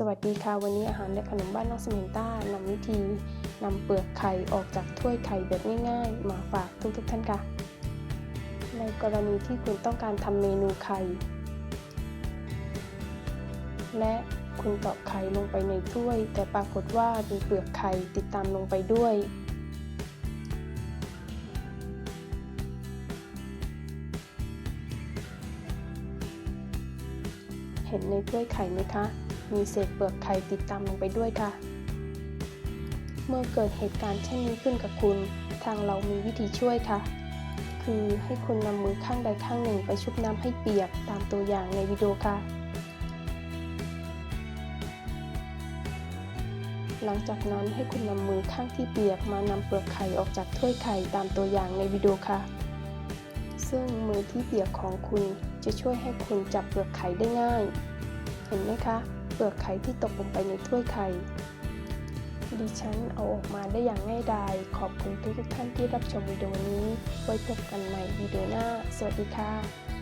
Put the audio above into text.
สวัสดีค่ะ วันนี้อาหารและขนมบ้านน้องสมินต้านำวิธีนำเปลือกไข่ออกจากถ้วยไข่แบบง่ายๆ มาฝากทุกๆท่านค่ะ ในกรณีที่คุณต้องการทำเมนูไข่ และคุณตอกไข่ลงไปในถ้วย แต่ปรากฏว่ามีเปลือกไข่ติดตามลงไปด้วย เห็นในถ้วยไข่ไหมคะ มีเศษเปลือกไข่ติดตามลงไปด้วยค่ะ เมื่อเกิดเหตุการณ์เช่นนี้ขึ้นกับคุณ ทางเรามีวิธีช่วยค่ะ คือให้คุณนำมือข้างใดข้างหนึ่งไปชุบน้ำให้เปียกตามตัวอย่างในวิดีโอค่ะ หลังจากนั้นให้คุณนำมือข้างที่เปียกมานำเปลือกไข่ออกจากถ้วยไข่ตามตัวอย่างในวิดีโอค่ะซึ่งมือที่เปียกของคุณจะช่วยให้คุณจับเปลือกไข่ได้ง่าย เห็นไหมคะ เปลือกไข่ที่ตกลงไปในถ้วยไข่ ดิฉันเอาออกมาได้อย่างง่ายดาย ขอบคุณทุกท่านที่รับชมวิดีโอนี้ ไว้พบกันใหม่วิดีโอหน้า สวัสดีค่ะ